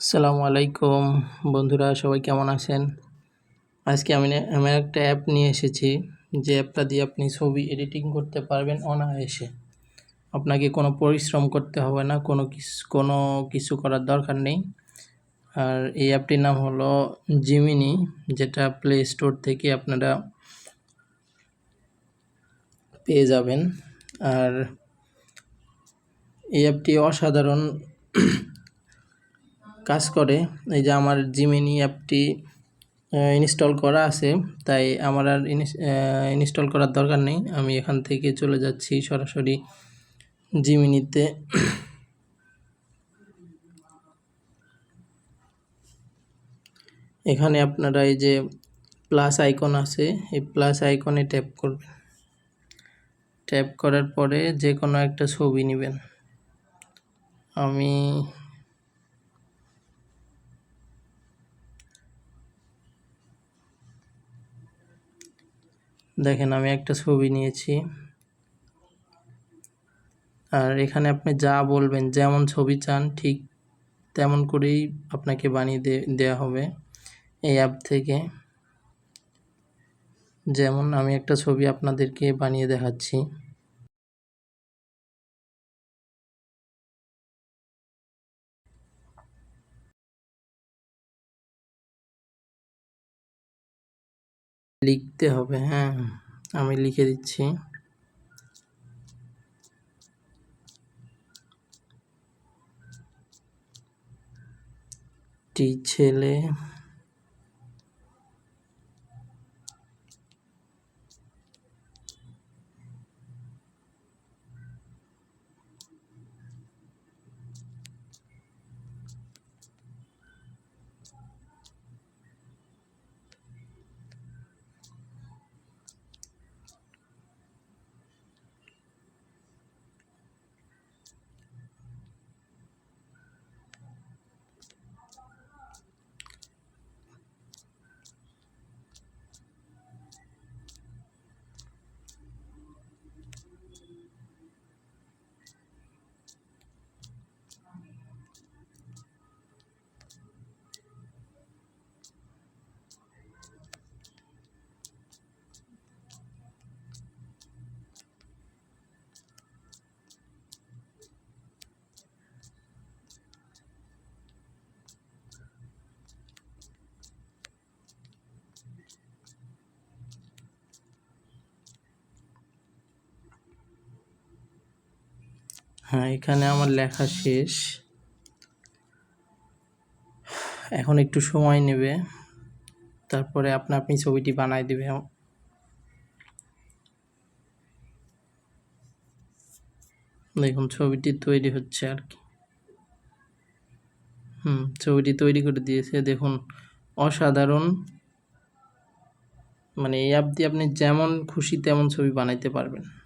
আসসালামু আলাইকুম। বন্ধুরা, সবাই কেমন আছেন? আজকে আমি আমি একটা অ্যাপ নিয়ে এসেছি, যে অ্যাপটা দিয়ে আপনি ছবি এডিটিং করতে পারবেন অনায়াসে। আপনাকে কোনো পরিশ্রম করতে হবে না, কোনো কিছু কোনো কিছু করার দরকার নেই। আর এই অ্যাপটির নাম হলো জিমিনি যেটা প্লে স্টোর থেকে আপনারা পেয়ে যাবেন। আর এই অ্যাপটি অসাধারণ কাজ করে। এই যে আমার জিমিনি অ্যাপটি ইনস্টল করা আছে, তাই আমার আর ইনস্টল করার দরকার নেই। আমি এখান থেকে চলে যাচ্ছি সরাসরি জিমিনিতে এখানে আপনারা এই যে প্লাস আইকন আছে, এই প্লাস আইকনে ট্যাপ করবেন। ট্যাপ করার পরে যে কোনো একটা ছবি নেবেন। আমি দেখেন, আমি একটা ছবি নিয়েছি। আর এখানে আপনি যা বলবেন, যেমন ছবি চান, ঠিক তেমন করেই আপনাকে বানিয়ে দেওয়া হবে এই অ্যাপ থেকে। যেমন আমি একটা ছবি আপনাদেরকে বানিয়ে দেখাচ্ছি। লিখতে হবে হ্যাঁ আমি লিখে দিচ্ছি। টি ছেলে হ্যাঁ এখানে আমার লেখা শেষ। এখন একটু সময় নেবে। তারপরে আপনা আপনি ছবিটি বানায় দিবে। দেখুন, ছবিটি তৈরি হচ্ছে আর কি। হুম, ছবিটি তৈরি করে দিয়েছে। দেখুন, অসাধারণ। মানে এই অ্যাপ আপনি যেমন খুশি তেমন ছবি বানাইতে পারবেন।